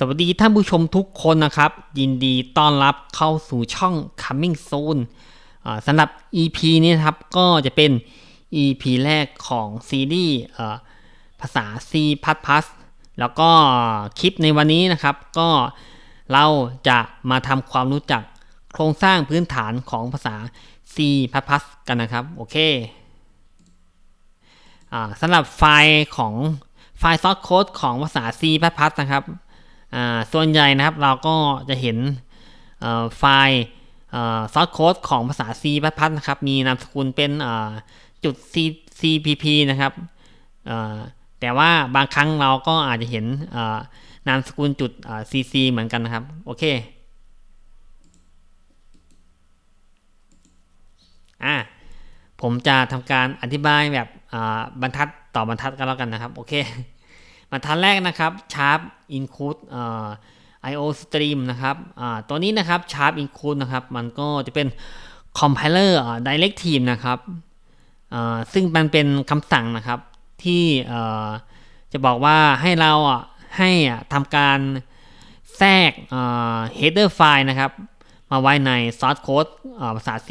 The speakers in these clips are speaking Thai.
สวัสดีท่านผู้ชมทุกคนนะครับ ยินดีต้อนรับเข้าสู่ช่อง Coming Soon อ่าสำหรับ EP นี้นะครับก็จะเป็น EP แรกของซีรีส์ภาษา C++ แล้วก็คลิปในวันนี้นะครับ ก็เราจะมาทำความรู้จักโครงสร้างพื้นฐานของภาษา C++ กันนะครับ โอเคอ่าสำหรับไฟล์ของไฟล์ซอสโค้ดของภาษา C++ นะครับ ส่วนใหญ่นะครับเราก็จะเห็นไฟล์ซอสโค้ดของภาษา C++ นะครับ มีนามสกุลเป็นจุด C CPP นะครับแต่ว่าบางครั้งเราก็อาจจะเห็นนามสกุลจุด CC เหมือนกันนะครับ โอเคอ่าผมจะทำการอธิบายแบบบรรทัดต่อบรรทัดกันแล้วกันนะครับ โอเค บรรทัดแรกนะครับ sharp include IO stream นะครับตัวนี้นะครับ sharp include นะครับ มันก็จะเป็น compiler อ่า directive นะครับซึ่งมันเป็นคำสั่งนะครับที่จะบอกว่าให้เราให้ทำการแทรก header file นะครับ มาไว้ใน source code ภาษา C++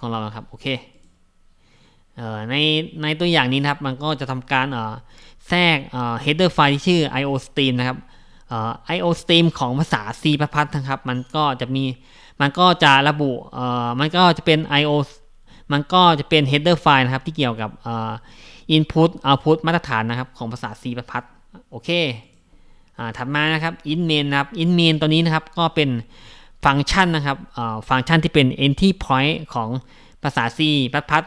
ของเรานะครับ โอเค ในในตัวอย่างนี้นะครับมันก็จะทำการแทรก header file ที่ชื่อ io stream นะครับ io stream ของภาษา C++ นะครับ มันก็จะมีมันก็จะระบุมันก็จะเป็น io มันก็จะเป็น header file นะครับที่เกี่ยวกับ input output มาตรฐานนะครับของภาษา C++ โอเคถัดมานะครับ in main นะครับ in main ตัวนี้นะครับก็เป็นฟังก์ชันนะครับฟังก์ชันที่เป็น entry point ของภาษา C++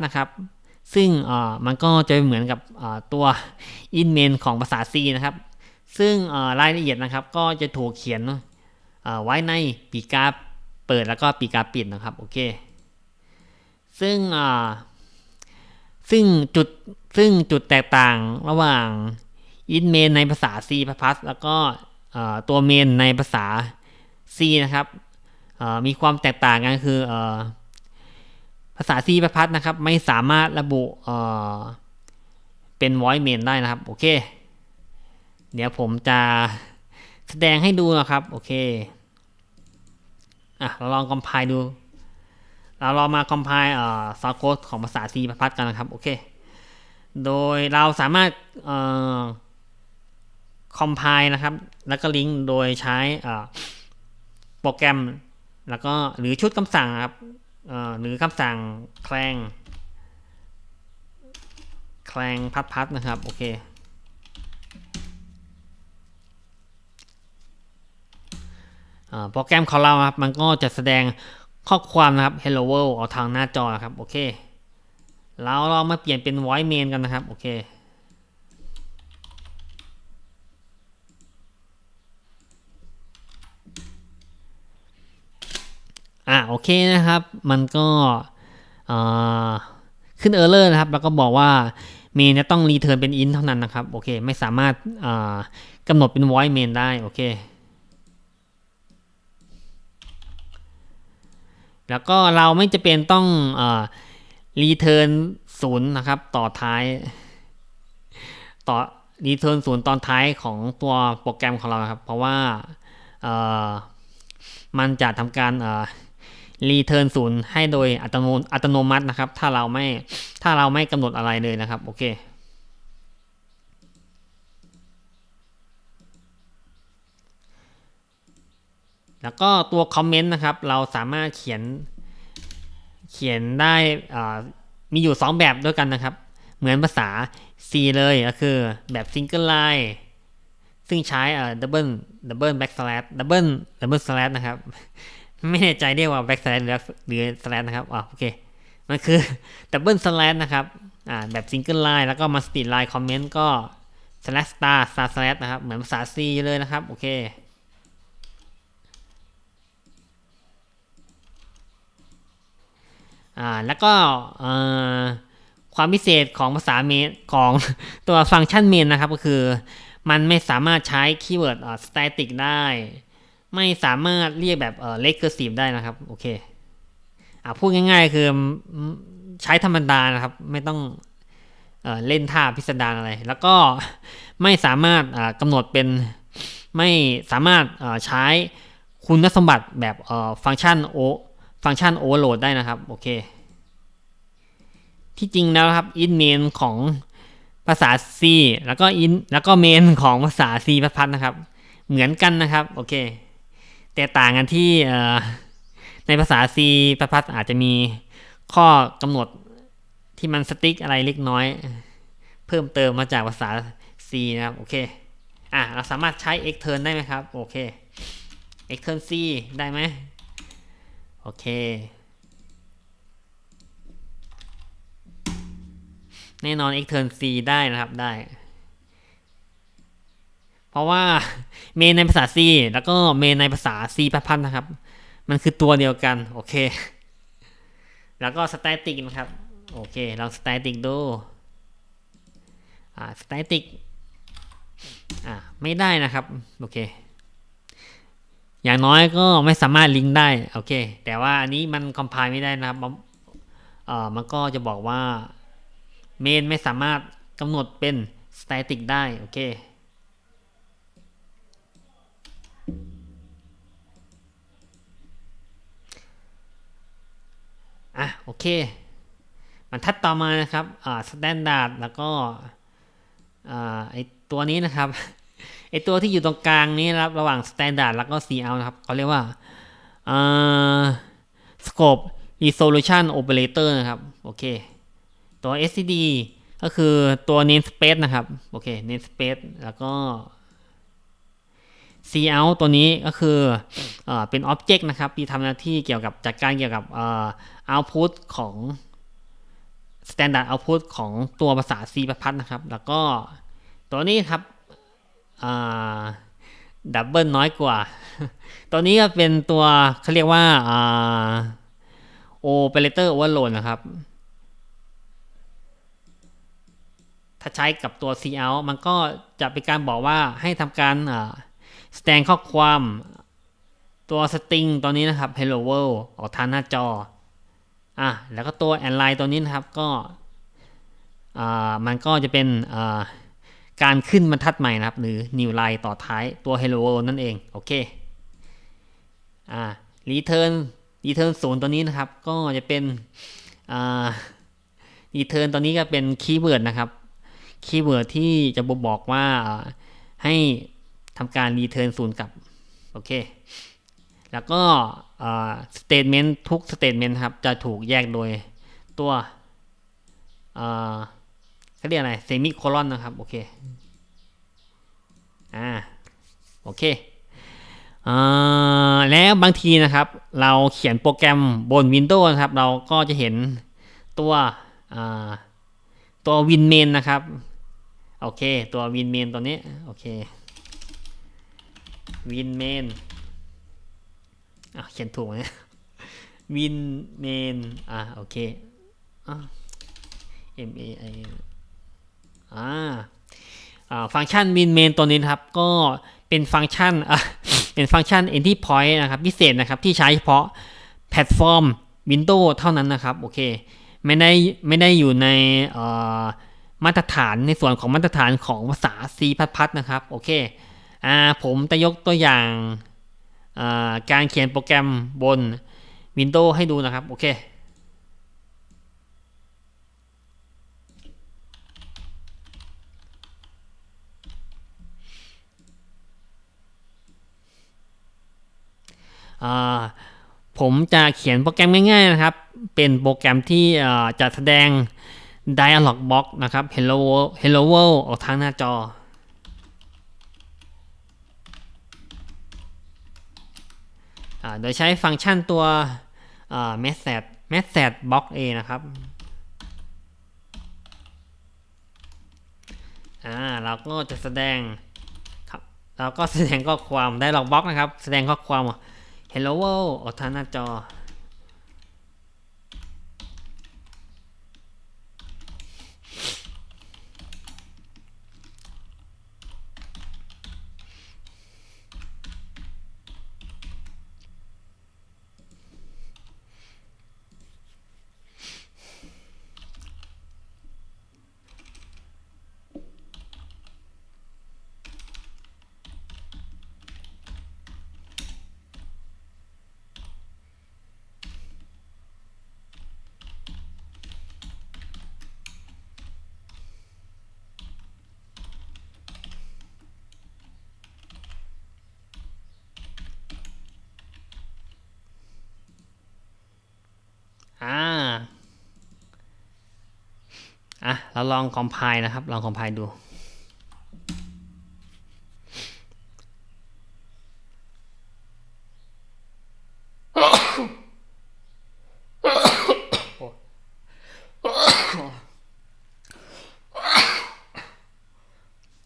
นะครับ ซึ่งมันก็จะเหมือนกับตัว in main ของภาษา C นะครับ ซึ่งรายละเอียดนะครับ ก็จะถูกเขียนไว้ในปีกาเปิดแล้วก็ปีกาปิดนะครับโอเคซึ่งซึ่งจุดซึ่งจุดแตกต่างระหว่าง in main ในภาษา C++ แล้วก็ตัว main ในภาษา C นะครับมีความแตกต่างกันคืออ ภาษา C++ นะครับ ไม่สามารถระบุเอ่อเป็น void main ได้นะครับ โอเค เดี๋ยวผมจะแสดงให้ดูนะครับ โอเค อะ เราลอง compile ดู เราลองมา compile เอ่อ source code ของภาษา C++ กันนะครับ โอเค โดยเราสามารถเอ่อ compile นะครับ แล้วก็ลิงก์โดยใช้โปรแกรม แล้วก็หรือชุดคำสั่งครับ หรือคำสั่งแคลงแคลงพัดพัดนะครับ โอเคอ่าโปรแกรมของเราครับ มันก็จะแสดงข้อความนะครับ hello world ออกทางหน้าจอนะครับ โอเคเราลองมาเปลี่ยนเป็น voice main กันนะครับ โอเค อะโอเคนะครับ มันก็ขึ้นเออร์เลอร์นะครับ แล้วก็บอกว่าเมนจะต้องรีเทิร์นเป็น int เท่านั้นนะครับ โอเค ไม่สามารถกำหนดเป็น void main ได้ โอเค แล้วก็เราไม่จะเป็นต้องรีเทิร์นศูนย์นะครับ ต่อท้าย ต่อรีเทิร์นศูนย์ตอนท้ายของตัวโปรแกรมของเราครับ เพราะว่ามันจะทำการ รีเทิร์นศูนย์ให้โดยอัตโนอัตโนมัตินะครับ ถ้าเราไม่ถ้าเราไม่กำหนดอะไรเลยนะครับ โอเคแล้วก็ตัวคอมเมนต์นะครับ เราสามารถเขียนเขียนได้อ่ามีอยู่ 2 แบบด้วยกันนะครับ เหมือนภาษา C เลยก็คือแบบ single line ซึ่งใช้อ่า double double backslash double double slash นะครับ ไม่แน่ใจเรียกว่า back slash หรือหรือ slash นะครับอ่าโอเค มันคือ double slash นะครับ อ่า แบบ single line แล้วก็ multi line comment ก็ slash star star slash นะครับ เหมือนภาษา C เลยนะครับ โอเคอ่า แล้วก็ความพิเศษของภาษาเมนของตัวฟังก์ชันเมนนะครับ ก็คือ มันไม่สามารถใช้คีย์เวิร์ด static ได้ ไม่สามารถเรียกแบบเอ่อ recursive ได้นะครับ โอเคอ่าพูดง่าย ๆ คือใช้ธรรมดานะครับ ไม่ต้องเอ่อเล่นท่าพิสดารอะไร แล้วก็ไม่สามารถอ่ากำหนดเป็นไม่สามารถอ่อใช้คุณสมบัติแบบเอ่อฟังก์ชันโอฟังก์ชันโอเวอร์โหลดได้นะครับโอเคที่จริงแล้วครับ in main ของภาษา C แล้วก็ in แล้วก็ main ของภาษา C พัดนะครับ เหมือนกันนะครับ โอเค แต่ต่างกันที่ในภาษา C พัดอาจจะมีข้อกำหนดที่มันสติ๊กอะไรเล็กน้อย เพิ่มเติมมาจากภาษา C นะครับ โอเค อะ เราสามารถใช้ x turn ได้ไหมครับ โอเค x turn C ได้ไหมโอเค แน่นอน x turn C ได้นะครับได้ ราะว่าเมนในภาษา C แล้วก็เมนในภาษา C พันๆนะครับ มันคือตัวเดียวกัน โอเค แล้วก็ static นะครับ โอเค ลอง static ดู อ่า static อ่า ไม่ได้นะครับ โอเค อย่างน้อยก็ไม่สามารถลิงก์ได้ โอเค แต่ว่าอันนี้มัน compile ไม่ได้นะครับเอ่อมันก็จะบอกว่าเมนไม่สามารถกำหนดเป็น static ได้ โอเค อะโอเคมันทัดต่อมานะครับอ่า standard แล้วก็อ่าไอตัวนี้นะครับไอตัวที่อยู่ตรงกลางนี้นะครับระหว่าง standard แล้วก็ cout นะครับเขาเรียกว่าอ่า scope resolution operator นะครับโอเคตัว std ก็คือตัว namespace นะครับโอเค namespace แล้วก็ cout ตัวนี้ก็คือเอเป็น object นะครับที่ทำหน้าที่เกี่ยวกับจัดการเกี่ยวกับ output ของ standard output ของตัวภาษา C ประพัดนะครับ แล้วก็ตัวนี้ครับดับเบิลน้อยกว่า ตัวนี้ก็เป็นตัวเขาเรียกว่า operator overload นะครับ ถ้าใช้กับตัว cout มันก็จะเป็นการบอกว่าให้ทำการ แสดงข้อความตัว string ตัวนี้นะครับ hello world ออกทางหน้าจออะแล้วก็ตัว align ตัวนี้นะครับก็อ่ามันก็จะเป็นอ่าการขึ้นบรรทัดใหม่นะครับ หรือ new line ต่อท้ายตัว hello world นั่นเองโอเคอ่า return return ศูนย์ตัวนี้นะครับ ก็จะเป็นอ่า return ตัวนี้ก็เป็นคีย์เวิร์ดนะครับคีย์เวิร์ดที่จะบอกว่าให้ ทำการ return ศูนย์กลับ โอเค แล้วก็ statement ทุก statement ครับ จะถูกแยกโดยตัวเขาเรียกอะไร semi colon นะครับ โอเค อ่า โอเคแล้วบางทีนะครับ เราเขียนโปรแกรมบน Windows นะครับ เราก็จะเห็นตัวตัว WinMain นะครับ โอเค ตัว WinMain ตัวนี้ โอเค WinMain อะเขียนถูกไหม WinMain อะโอเคอะ M A I อ่าอ่าฟังก์ชัน WinMain ตัวนี้นะครับ ก็เป็นฟังก์ชันอะเป็นฟังก์ชัน entry point นะครับ พิเศษนะครับ ที่ใช้เฉพาะแพลตฟอร์ม Windows เท่านั้นนะครับ โอเค ไม่ได้ไม่ได้อยู่ในมาตรฐานในส่วนของมาตรฐานของภาษา C พัดๆนะครับ โอเค อ่าผมจะยกตัวอย่างการเขียนโปรแกรมบน Windows ให้ดูนะครับ โอเคผมจะเขียนโปรแกรมง่ายๆนะครับ เป็นโปรแกรมที่จะแสดง dialog box นะครับ hello hello world ออกทางหน้าจอ โดยใช้ฟังก์ชันตัว message message box a นะครับอ่าเราก็จะแสดงครับเราก็แสดงข้อความได้ลอกบล็อกนะครับ แสดงข้อความ hello world ออกทางหน้าจอ เราลองคอมไพล์นะครับ ลองคอมไพล์ดู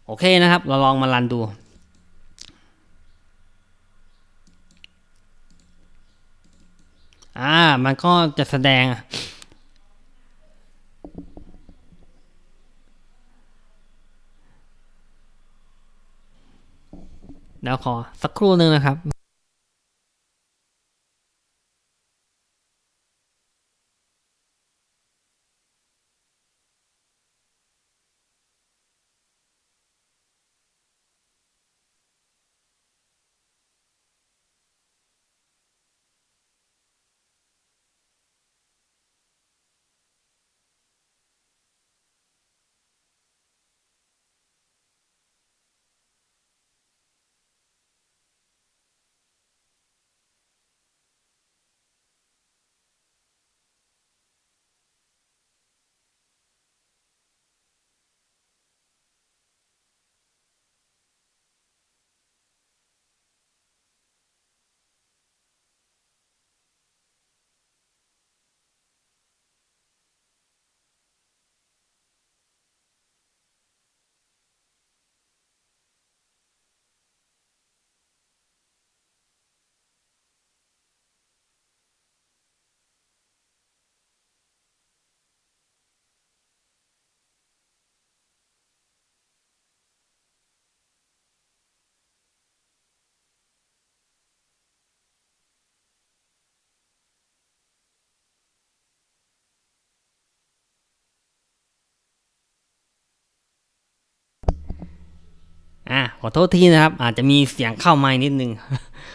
โอเคนะครับ เราลองมารันดูอ่า มันก็จะแสดง เดี๋ยวขอสักครู่หนึ่งนะครับ อะ ขอโทษทีนะครับ อาจจะมีเสียงเข้าม้นิดนึง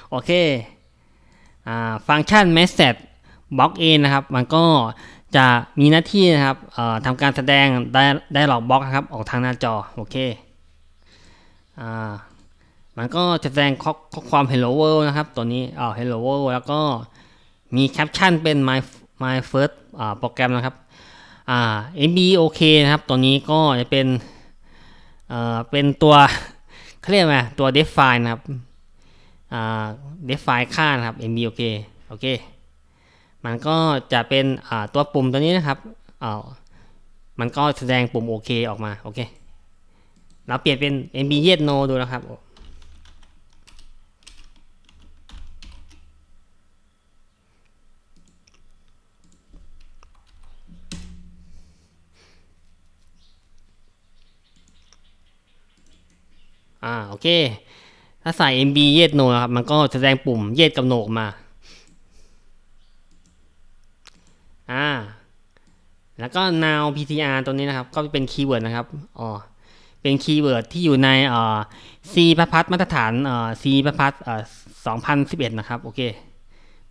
โอเคอ่าฟังก์ชัน message box A นะครับ มันก็จะมีหน้าที่นะครับทำการแสดงได้ได้หลอกบล็อกนะครับ ออกทางหน้าจอ โอเคอ่ามันก็จะแสดงข้อความ hello world นะครับ ตัวนี้อ่า hello world แล้วก็มีแคปชั่นเป็น my my first อ่าโปรแกรมนะครับอ่า mb โอเคนะครับ ตัวนี้ก็จะเป็น เอ่อ เป็นตัว เขาเรียกว่าตัว define นะครับอ่า define ค่านะครับ mb โอเคโอเค มันก็จะเป็นอ่าตัวปุ่มตัวนี้นะครับอ่ามันก็แสดงปุ่มโอเคออกมาโอเคเราเปลี่ยนเป็น mb yes no ดูนะครับ เค ถ้าใส่ mb yes no นะครับ มันก็แสดงปุ่ม yes กับ no ออกมา อ่า แล้วก็ now ptr ตัวนี้นะครับ ก็เป็นคีย์เวิร์ดนะครับ อ๋อ เป็นคีย์เวิร์ดที่อยู่ในเอ่อ C ประพัดมาตรฐานเอ่อ C ประพัดเอ่อ2011 นะครับ โอเค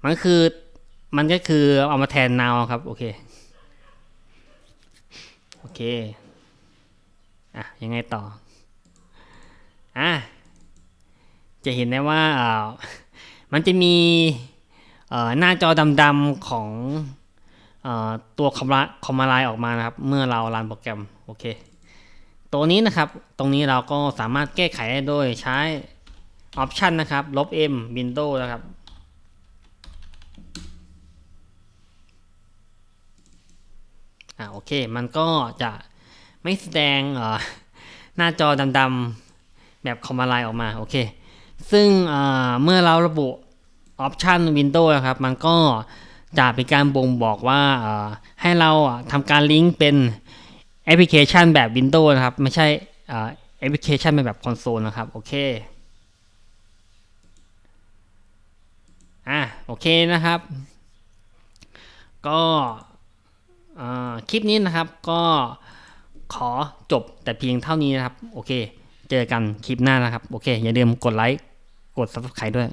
มันก็คือ มันก็คือเอามาแทน now ครับ โอเค โอเค อะ ยังไงต่อ อะจะเห็นได้ว่าเออมันจะมีเออหน้าจอดำๆของเออตัวคอมละคอมมาไลน์ออกมานะครับ เมื่อเรารันโปรแกรมโอเค ตัวนี้นะครับ ตรงนี้เราก็สามารถแก้ไขได้โดยใช้ออปชันนะครับ ลบ M Windows นะครับ อ่าโอเค มันก็จะไม่แสดงเอ่อหน้าจอดำๆ แบบคอมมาไลน์ออกมาโอเค ซึ่งเมื่อเราระบุออปชัน Windows นะครับ มันก็จะเป็นการบ่งบอกว่าให้เราทำการลิงก์เป็นแอปพลิเคชันแบบ Windows นะครับ ไม่ใช่แอปพลิเคชันเป็นแบบคอนโซลนะครับ โอเค อะ โอเคนะครับ ก็คลิปนี้นะครับก็ขอจบแต่เพียงเท่านี้นะครับ โอเค เจอกันคลิปหน้านะครับ โอเค อย่าลืมกดไลค์ กด subscribe ด้วย